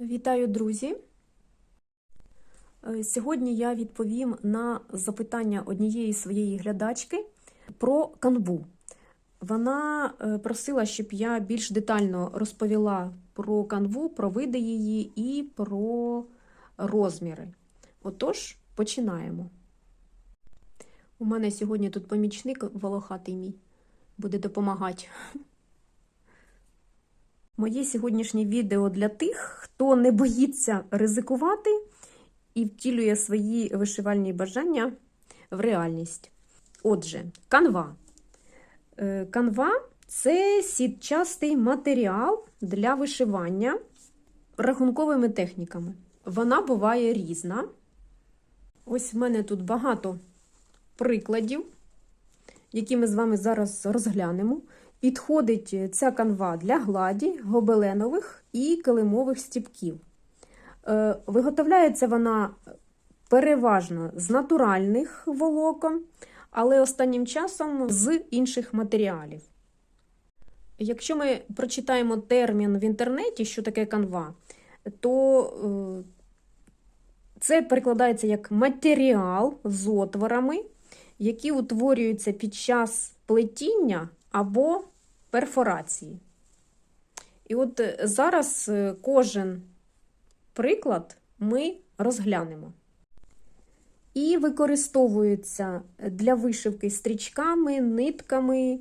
Вітаю, друзі! Е, Сьогодні я відповім на запитання однієї своєї глядачки про канву. Вона е, просила, щоб я більш детально розповіла про канву, про види її і про розміри. Отож, починаємо. У мене сьогодні тут помічник волохатий мій буде допомагати. Моє сьогоднішнє відео для тих, хто не боїться ризикувати і втілює свої вишивальні бажання в реальність. Отже, канва. Е, Канва це сітчастий матеріал для вишивання рахунковими техніками. Вона буває різна. Ось в мене тут багато прикладів, які ми з вами зараз розглянемо. Підходить ця канва для гладі, гобеленових і килимових стіпків. Е, Виготовляється вона переважно з натуральних волокон, але останнім часом з інших матеріалів. Якщо ми прочитаємо термін в інтернеті, що таке канва, то е, це перекладається як матеріал з отворами, які утворюються під час плетіння або перфорації. І от зараз кожен приклад ми розглянемо. І використовуються для вишивки стрічками, нитками,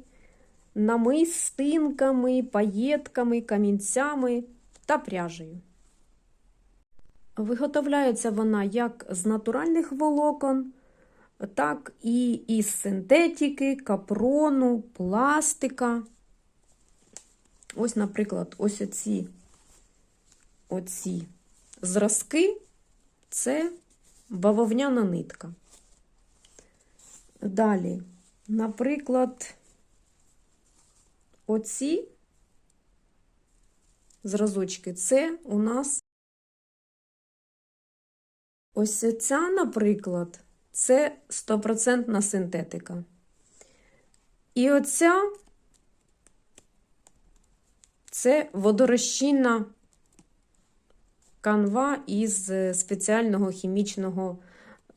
намистинками, паєтками, камінцями та пряжею. Виготовляється вона як з натуральних волокон, так і із синтетики, капрону, пластика. Ось, наприклад, ось оці, оці зразки це бавовняна нитка. Далі, наприклад, оці зразочки це у нас ось ця, наприклад, це стопроцентна синтетика. І оця це водорозчинна канва із спеціального хімічного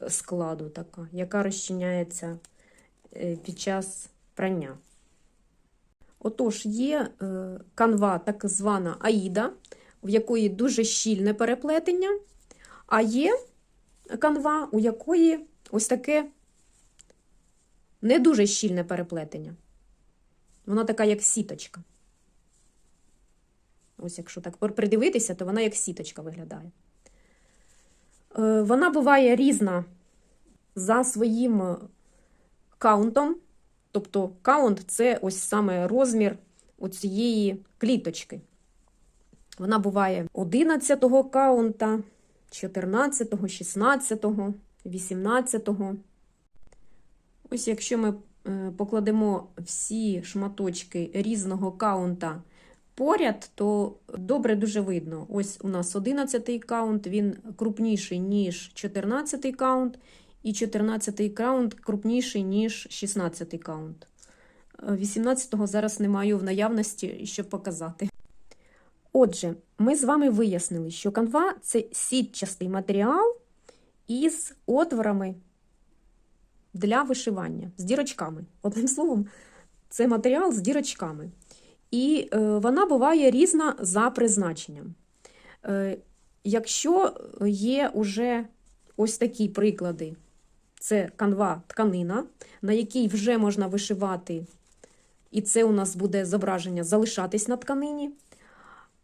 складу, така, яка розчиняється під час прання. Отож, є канва, так звана Аїда, в якої дуже щільне переплетення, а є канва, у якої ось таке не дуже щільне переплетення. Вона така, як сіточка. Ось, якщо так придивитися, то вона як сіточка виглядає. Е, Вона буває різна за своїм каунтом. Тобто каунт це ось саме розмір цієї кліточки. Вона буває 11-го каунта, 14-го, 16-го, 18-го. Ось якщо ми покладемо всі шматочки різного каунта поряд, то добре дуже видно. Ось у нас 11-й каунт, він крупніший, ніж 14-й каунт, і 14-й каунт крупніший, ніж 16-й каунт. 18-го зараз не маю в наявності, щоб показати. Отже, ми з вами вияснили, що канва це сітчастий матеріал із отворами для вишивання, з дірочками. Одним словом, це матеріал з дірочками. І е, вона буває різна за призначенням. Е, якщо є уже ось такі приклади, це канва тканина, на якій вже можна вишивати, і це у нас буде зображення залишатись на тканині.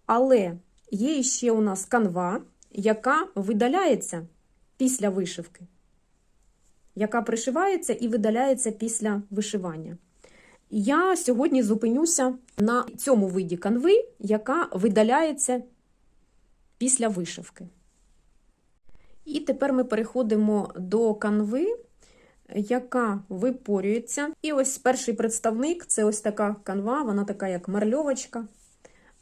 Але є ще у нас канва, яка видаляється після вишивки, яка пришивається і видаляється після вишивання. Я сьогодні зупинюся на цьому виді канви, яка видаляється після вишивки. І тепер ми переходимо до канви, яка випорюється. І ось перший представник це ось така канва, вона така, як марльовочка.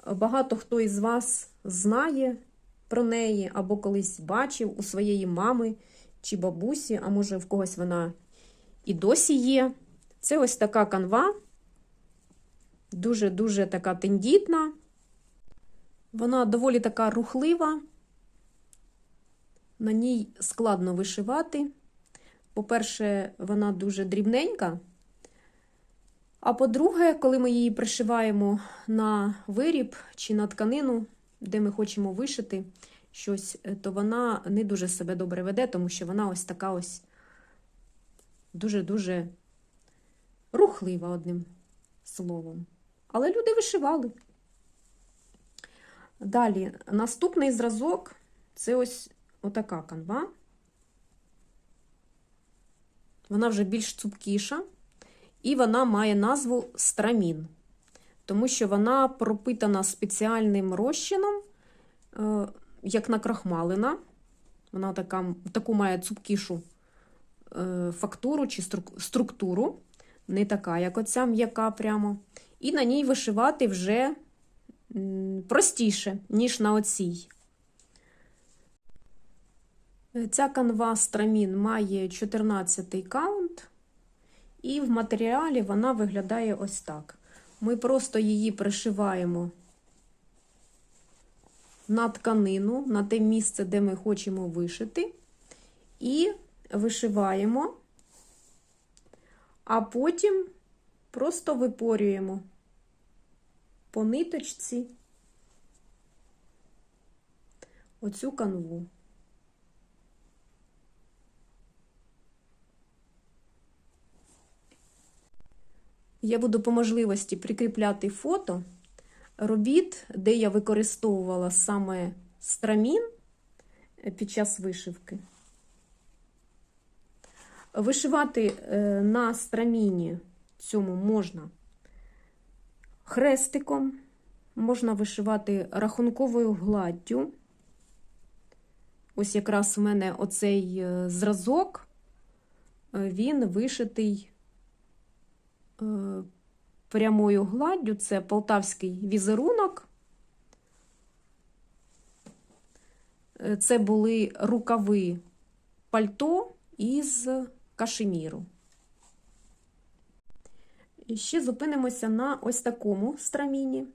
Багато хто із вас знає про неї, або колись бачив у своєї мами чи бабусі, а може в когось вона і досі є. Це ось така канва, дуже-дуже така тендітна. Вона доволі така рухлива, на ній складно вишивати. По-перше, вона дуже дрібненька. А по-друге, коли ми її пришиваємо на виріб чи на тканину, де ми хочемо вишити щось, е, то вона не дуже себе добре веде, тому що вона ось така ось дуже-дуже рухлива одним словом. Але люди вишивали. Далі, наступний зразок це ось отака канва. Вона вже більш цупкіша, і вона має назву страмін, тому що вона пропитана спеціальним розчином, е, як накрахмалена. Вона така, таку має цупкішу е, фактуру чи структуру, не така, як оця м'яка прямо. І на ній вишивати вже простіше, ніж на оцій. Ця канва страмін має 14 каунт, і в матеріалі вона виглядає ось так. Ми просто її пришиваємо на тканину, на те місце, де ми хочемо вишити, і вишиваємо, а потім просто випорюємо по ниточці оцю канву. Я буду по можливості прикріпляти фото робіт, де я використовувала саме страмін під час вишивки. Вишивати е, на страміні цьому можна хрестиком, можна вишивати рахунковою гладдю. Ось якраз у мене оцей е, зразок, е, він вишитий прямою гладдю. Це полтавський візерунок. Е, Це були рукави пальто із кашеміру. І ще зупинимося на ось такому страміні.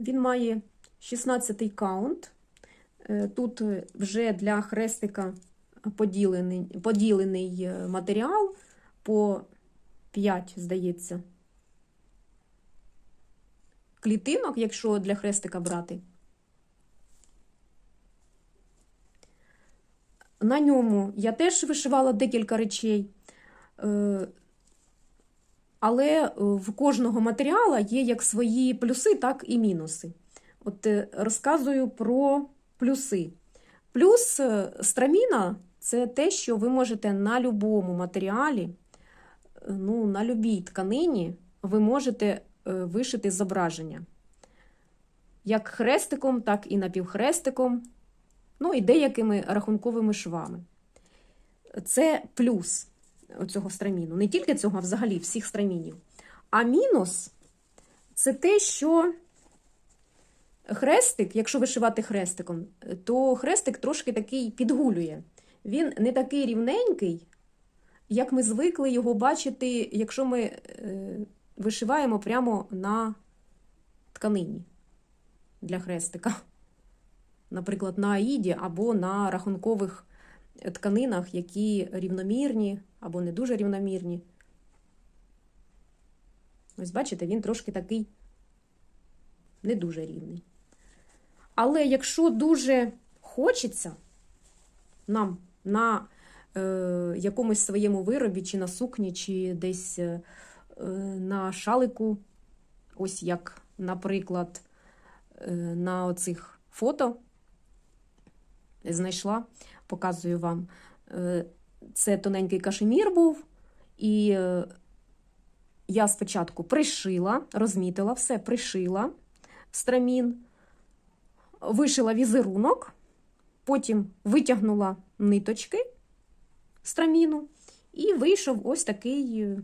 Він має 16 каунт. Е, Тут вже для хрестика поділений, поділений е, матеріал по 5, здається, клітинок, якщо для хрестика брати. На ньому я теж вишивала декілька речей, е, але в кожного матеріалу є як свої плюси, так і мінуси. От е, розказую про плюси. Плюс е, страміна це те, що ви можете на будь-якому матеріалі, е, ну, на будь-якій тканині, ви можете е, вишити зображення. Як хрестиком, так і напівхрестиком, ну і деякими рахунковими швами. Це плюс цього страміну. Не тільки цього, а взагалі всіх страмінів. А мінус це те, що хрестик, якщо вишивати хрестиком, то хрестик трошки такий підгулює. Він не такий рівненький, як ми звикли його бачити, якщо ми е, вишиваємо прямо на тканині для хрестика. Наприклад, на аїді або на рахункових тканинах, які рівномірні або не дуже рівномірні. Ось бачите, він трошки такий не дуже рівний. Але якщо дуже хочеться нам на якомусь своєму виробі, чи на сукні, чи десь е, на шалику, ось як, наприклад, е, на оцих фото знайшла, показую вам. Е, це тоненький кашемір був, і е, я спочатку пришила, розмітила все, пришила страмін, вишила візерунок, потім витягнула ниточки страміну, і вийшов ось такий е,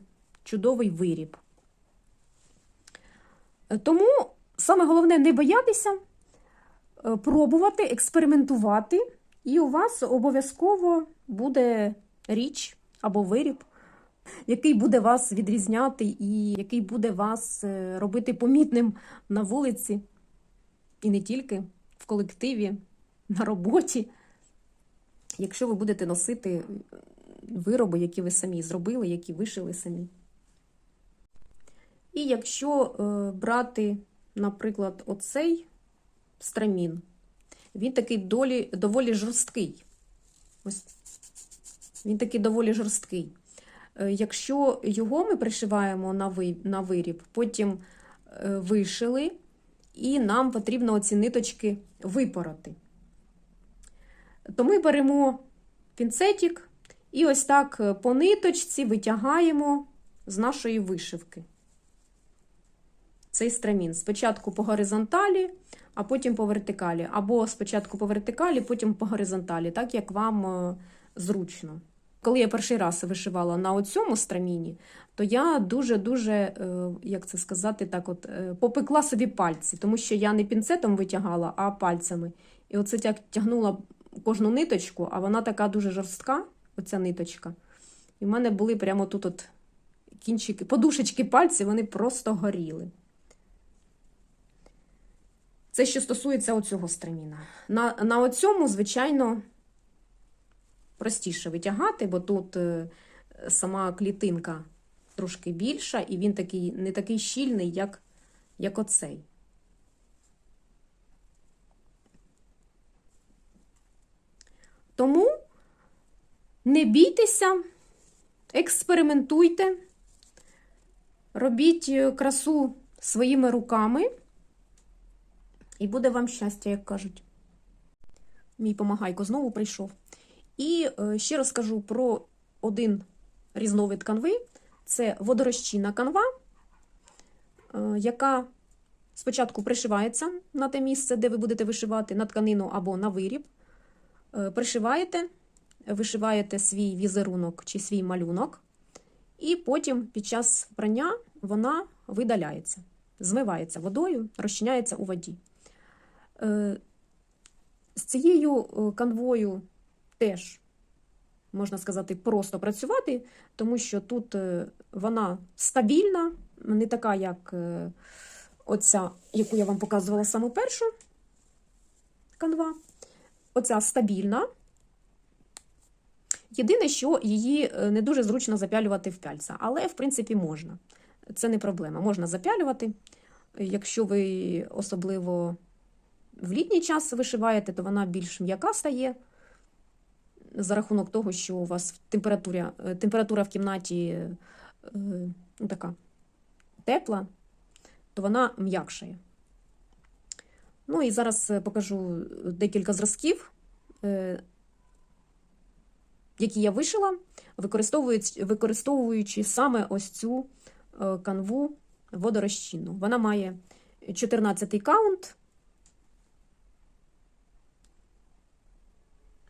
чудовий виріб. Тому саме головне не боятися, е, пробувати, експериментувати, і у вас обов'язково буде річ або виріб, який буде вас відрізняти і який буде вас е, робити помітним на вулиці і не тільки в колективі, на роботі. Якщо ви будете носити вироби, які ви самі зробили, які вишили самі. І якщо е, брати, наприклад, оцей страмін, він такий долі, доволі жорсткий. Ось він такий доволі жорсткий. Е, Якщо його ми пришиваємо на, ви, на виріб, потім е, вишили, і нам потрібно оці ниточки випороти, то ми беремо пінцетик і ось так е, по ниточці витягаємо з нашої вишивки цей страмін. Спочатку по горизонталі, а потім по вертикалі. Або спочатку по вертикалі, потім по горизонталі, так як вам е, зручно. Коли я перший раз вишивала на оцьому страміні, то я дуже-дуже, е, як це сказати, так от, попекла собі пальці, тому що я не пінцетом витягала, а пальцями. І оце тяг- тягнула кожну ниточку, а вона така дуже жорстка, оця ниточка. І в мене були прямо тут от кінчики, подушечки пальців, вони просто горіли. Це що стосується оцього страміна. На, на оцьому, звичайно, простіше витягати, бо тут е, сама клітинка трошки більша, і він такий, не такий щільний, як, як оцей. Тому не бійтеся, експериментуйте, робіть е, красу своїми руками, і буде вам щастя, як кажуть. Мій помагайко знову прийшов. І е, ще розкажу про один різновид канви. Це водорозчинна канва, е, яка спочатку пришивається на те місце, де ви будете вишивати на тканину або на виріб. Пришиваєте, вишиваєте свій візерунок чи свій малюнок, і потім під час прання вона видаляється, змивається водою, розчиняється у воді. Е, З цією е, канвою теж, можна сказати, просто працювати, тому що тут е, вона стабільна, не така, як оця, яку я вам показувала саму першу канва. Оця стабільна. Єдине, що її е, не дуже зручно запялювати в пяльця, але, в принципі, можна. Це не проблема. Можна запялювати. Якщо ви особливо в літній час вишиваєте, то вона більш м'яка стає за рахунок того, що у вас температура, е, температура в кімнаті е, ну, така тепла, то вона м'якшає. Ну і зараз покажу декілька зразків, які я вишила, використовуючи, використовуючи саме ось цю е, канву водорозчинну. Вона має 14 каунт.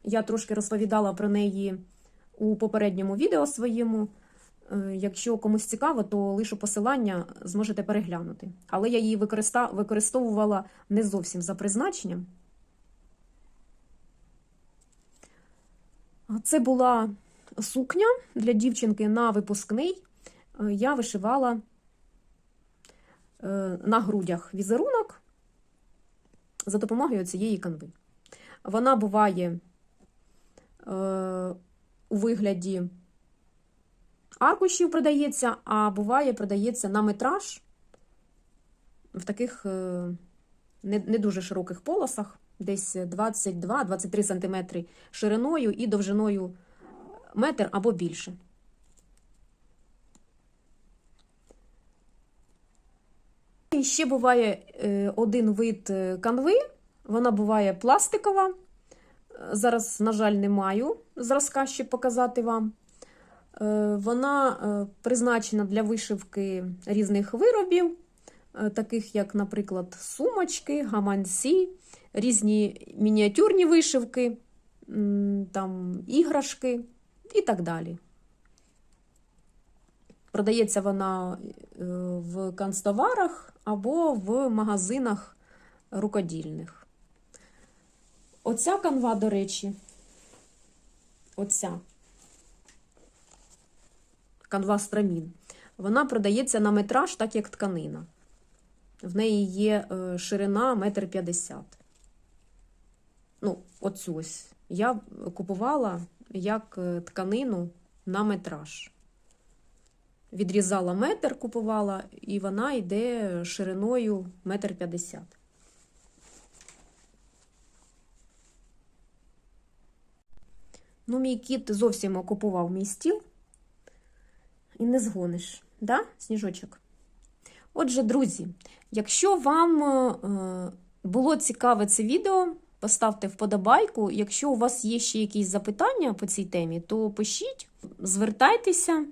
Я трошки розповідала про неї у попередньому відео своєму. Е, Якщо комусь цікаво, то лишу посилання зможете переглянути. Але я її використовувала не зовсім за призначенням. Це була сукня для дівчинки на випускний. Е, Я вишивала е, на грудях візерунок за допомогою цієї канви. Вона буває е, у вигляді аркушів продається, а буває продається на метраж в таких не дуже широких полосах, десь 22-23 см шириною і довжиною метр або більше. І ще буває е, один вид е, канви, вона буває пластикова. Е, Зараз, на жаль, не маю зразка, щоб показати вам. Е, Вона е, призначена для вишивки різних виробів, е, таких як, наприклад, сумочки, гаманці, різні мініатюрні вишивки, там, іграшки і так далі. Продається вона е, в канцтоварах або в магазинах рукодільних. Оця канва, до речі, оця канва страмін, вона продається на метраж, так як тканина. В неї є е, ширина метр п'ятдесят. Ну, оцю ось. Я купувала як е, тканину на метраж. Відрізала метр, купувала, і вона йде шириною метр п'ятдесят. Ну, мій кіт зовсім окупував мій стіл. І не згониш, да, сніжочок? Отже, друзі, якщо вам е, було цікаве це відео, поставте вподобайку. Якщо у вас є ще якісь запитання по цій темі, то пишіть, звертайтеся.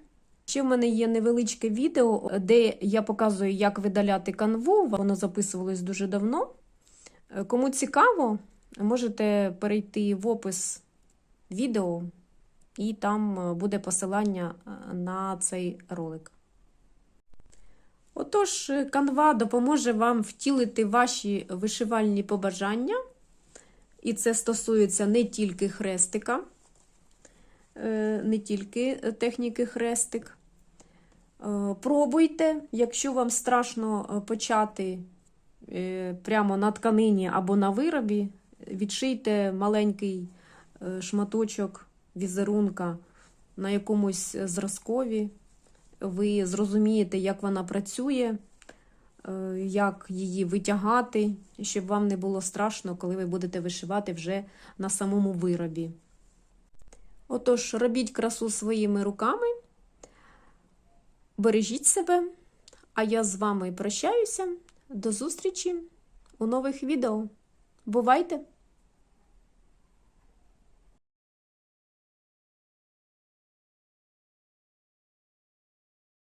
Ще в мене є невеличке відео, де я показую, як видаляти канву. Воно записувалось дуже давно. Кому цікаво, можете перейти в опис відео, і там е, буде посилання е, на цей ролик. Отож, е, канва допоможе вам втілити ваші вишивальні побажання, і це стосується не тільки хрестика, е, не тільки техніки хрестик. Е, Пробуйте, якщо вам страшно е, почати е, прямо на тканині або на виробі, відшийте маленький е, шматочок візерунка на якомусь зразкові. Ви зрозумієте, як вона працює, е, як її витягати, щоб вам не було страшно, коли ви будете вишивати вже на самому виробі. Отож, робіть красу своїми руками, бережіть себе, а я з вами прощаюся. До зустрічі у нових відео. Бувайте!